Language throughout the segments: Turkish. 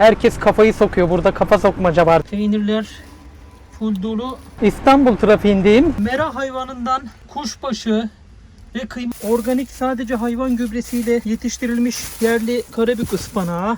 Herkes kafayı sokuyor. Burada kafa sokmaca var. Peynirler full dolu. İstanbul trafiğindeyim. Mera hayvanından kuşbaşı ve kıyma. Organik sadece hayvan gübresiyle yetiştirilmiş yerli karabük ıspanağı.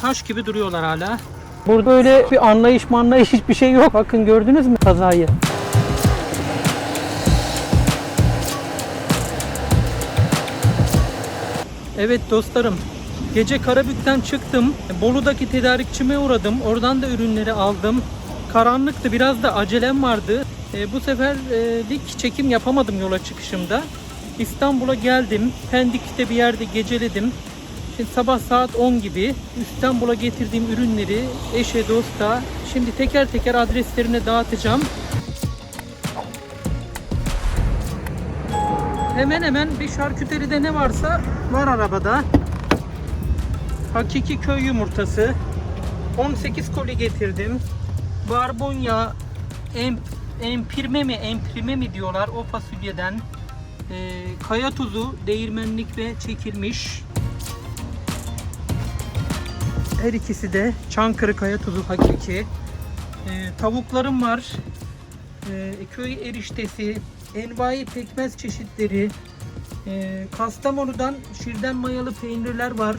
Taş gibi duruyorlar hala. Burada öyle bir anlayış manlayış hiçbir şey yok. Bakın gördünüz mü kazayı? Evet dostlarım. Gece Karabük'ten çıktım. Bolu'daki tedarikçime uğradım. Oradan da ürünleri aldım. Karanlıktı. Biraz da acelem vardı. E, bu seferlik çekim yapamadım yola çıkışımda. İstanbul'a geldim. Pendik'te bir yerde geceledim. Şimdi sabah saat 10 gibi İstanbul'a getirdiğim ürünleri eşe dosta şimdi teker teker adreslerine dağıtacağım. Hemen hemen bir şarküteride ne varsa var arabada. Hakiki köy yumurtası. 18 koli getirdim. Barbunya, em, empirme mi emprime mi diyorlar o fasulyeden. Ee, kaya tuzu, değirmenlik ve çekilmiş. Her ikisi de Çankırı kaya tuzu hakiki. Ee, tavuklarım var. Ee, köy eriştesi, envai pekmez çeşitleri, ee, Kastamonu'dan şirden mayalı peynirler var.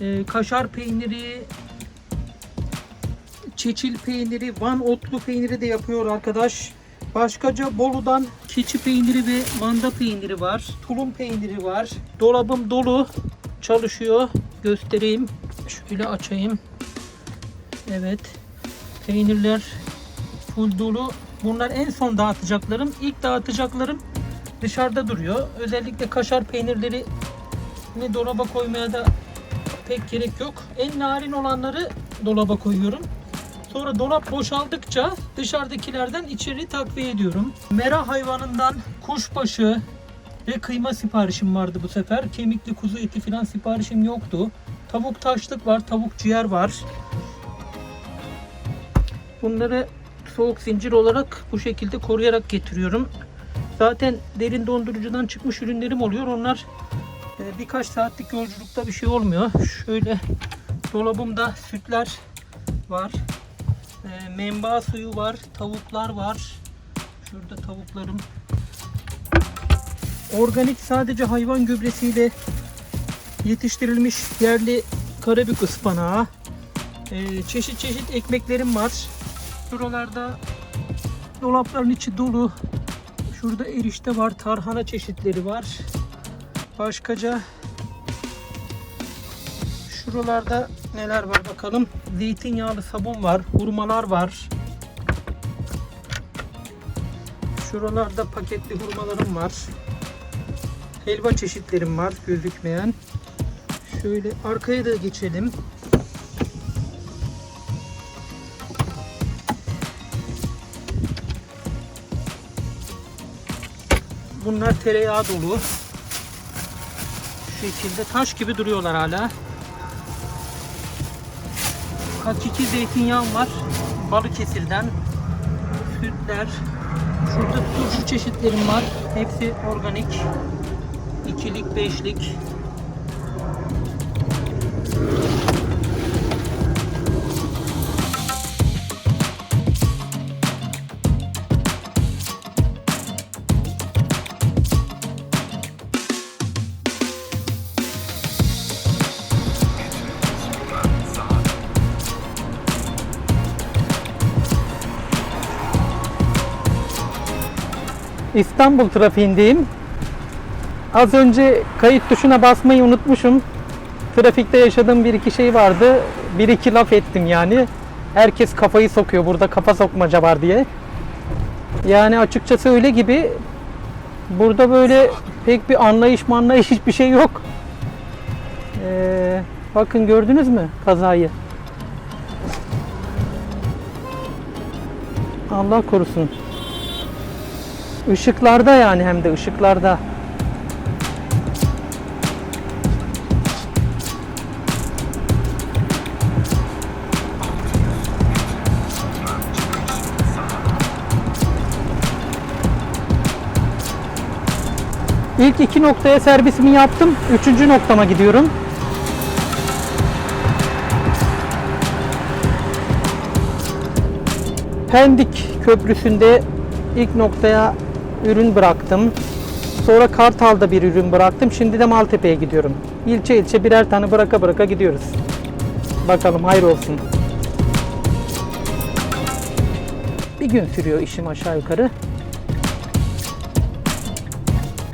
Ee, kaşar peyniri, çeçil peyniri, Van otlu peyniri de yapıyor arkadaş. Başkaca Bolu'dan keçi peyniri ve manda peyniri var. Tulum peyniri var. Dolabım dolu çalışıyor. Göstereyim. Şöyle açayım. Evet. Peynirler full dolu. Bunlar en son dağıtacaklarım. İlk dağıtacaklarım dışarıda duruyor. Özellikle kaşar peynirleri ne dolaba koymaya da pek gerek yok. En narin olanları dolaba koyuyorum. Sonra dolap boşaldıkça dışarıdakilerden içeri takviye ediyorum. Mera hayvanından kuşbaşı ve kıyma siparişim vardı bu sefer. Kemikli kuzu eti falan siparişim yoktu. Tavuk taşlık var, tavuk ciğer var. Bunları soğuk zincir olarak bu şekilde koruyarak getiriyorum. Zaten derin dondurucudan çıkmış ürünlerim oluyor. Onlar birkaç saatlik yolculukta bir şey olmuyor. Şöyle dolabımda sütler var. E, Menba suyu var. Tavuklar var. Şurada tavuklarım. Organik sadece hayvan gübresiyle yetiştirilmiş yerli karabük ıspanağı. E, çeşit çeşit ekmeklerim var. Şuralarda dolapların içi dolu. Şurada erişte var, tarhana çeşitleri var. Başkaca şuralarda neler var bakalım. Zeytinyağlı sabun var, hurmalar var. Şuralarda paketli hurmalarım var. Helva çeşitlerim var gözükmeyen. Şöyle arkaya da geçelim. Bunlar tereyağı dolu. Şekilde taş gibi duruyorlar hala. Hakiki zeytinyağım var. Balıkesir'den. Sütler. Şurada turşu çeşitlerim var. Hepsi organik. İkilik, beşlik. İstanbul trafiğindeyim. Az önce kayıt tuşuna basmayı unutmuşum. Trafikte yaşadığım bir iki şey vardı. Bir iki laf ettim yani. Herkes kafayı sokuyor. Burada kafa sokmaca var diye. Yani açıkçası öyle gibi. Burada böyle pek bir anlayış manlayış hiçbir şey yok. Ee, bakın gördünüz mü kazayı? Allah korusun. Işıklarda yani hem de ışıklarda. İlk iki noktaya servisimi yaptım. Üçüncü noktama gidiyorum. Pendik Köprüsü'nde ilk noktaya ürün bıraktım. Sonra Kartal'da bir ürün bıraktım. Şimdi de Maltepe'ye gidiyorum. İlçe ilçe birer tane bıraka bıraka gidiyoruz. Bakalım hayır olsun. Bir gün sürüyor işim aşağı yukarı.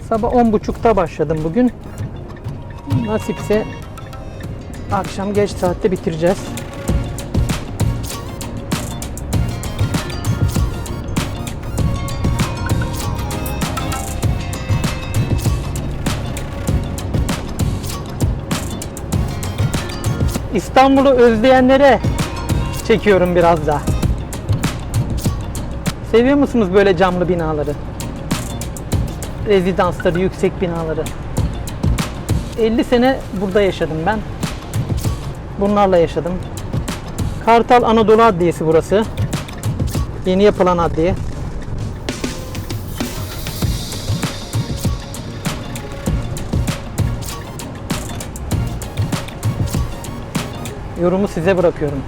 Sabah 10.30'da başladım bugün. Nasipse akşam geç saatte bitireceğiz. İstanbul'u özleyenlere çekiyorum biraz da. Seviyor musunuz böyle camlı binaları? Rezidansları, yüksek binaları. 50 sene burada yaşadım ben. Bunlarla yaşadım. Kartal Anadolu Adliyesi burası. Yeni yapılan adliye. Yorumu size bırakıyorum.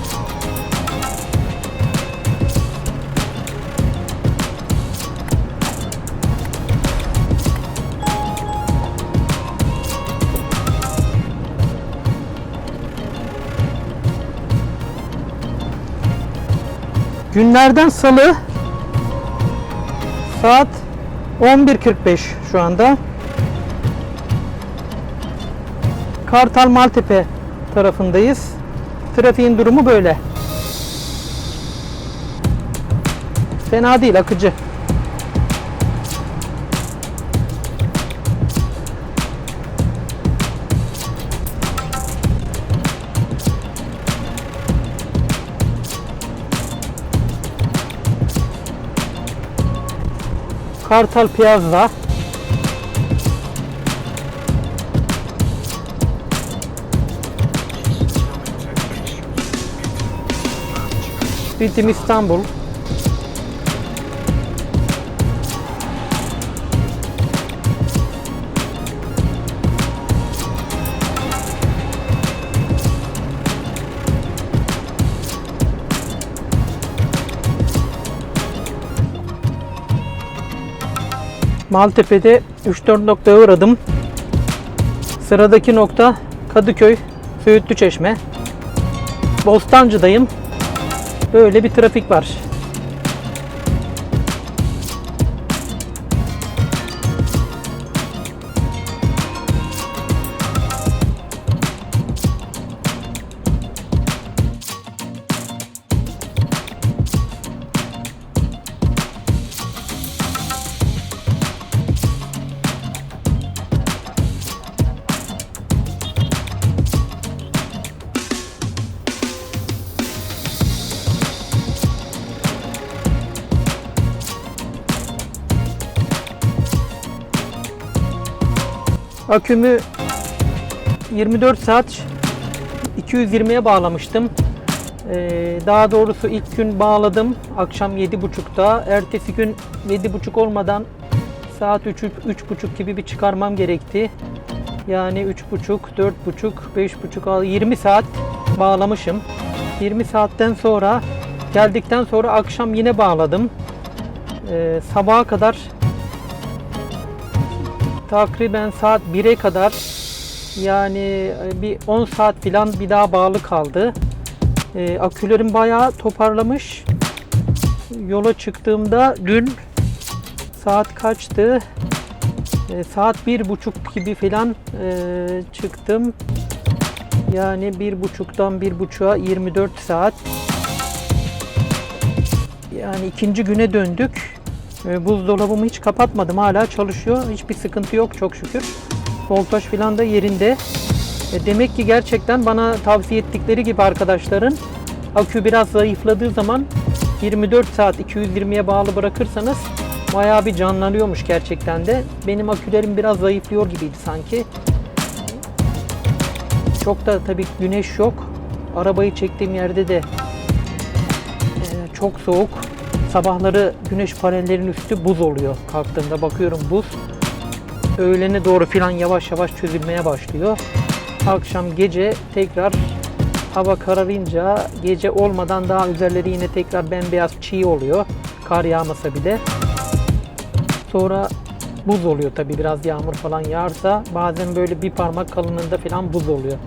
Günlerden salı saat 11.45 şu anda. Kartal Maltepe tarafındayız. Trafiğin durumu böyle. Fena değil akıcı. Kartal Piazza. Ritim İstanbul. Maltepe'de 3-4 noktaya uğradım. Sıradaki nokta Kadıköy, Söğütlü Çeşme. Bostancı'dayım. Böyle bir trafik var. Akümü 24 saat 220'ye bağlamıştım. Ee, daha doğrusu ilk gün bağladım akşam 7.30'da. Ertesi gün 7.30 olmadan saat 3 3.30 gibi bir çıkarmam gerekti. Yani 3.30, 4.30, 5.30, 20 saat bağlamışım. 20 saatten sonra geldikten sonra akşam yine bağladım. Ee, sabaha kadar takriben saat 1'e kadar yani e, bir 10 saat falan bir daha bağlı kaldı. Ee, akülerim bayağı toparlamış. Yola çıktığımda dün saat kaçtı? Ee, saat bir buçuk gibi falan e, çıktım. Yani bir buçuktan bir buçuğa 24 saat. Yani ikinci güne döndük. E, Buzdolabımı hiç kapatmadım. Hala çalışıyor. Hiçbir sıkıntı yok çok şükür. Voltaj falan da yerinde. E, Demek ki gerçekten bana tavsiye ettikleri gibi arkadaşların akü biraz zayıfladığı zaman 24 saat 220'ye bağlı bırakırsanız bayağı bir canlanıyormuş gerçekten de. Benim akülerim biraz zayıflıyor gibiydi sanki. Çok da tabii güneş yok. Arabayı çektiğim yerde de e, çok soğuk. Sabahları güneş panellerinin üstü buz oluyor. Kalktığımda bakıyorum buz. Öğlene doğru filan yavaş yavaş çözülmeye başlıyor. Akşam gece tekrar hava kararınca gece olmadan daha üzerleri yine tekrar bembeyaz çiğ oluyor. Kar yağmasa bile. Sonra buz oluyor tabi biraz yağmur falan yağarsa bazen böyle bir parmak kalınlığında falan buz oluyor.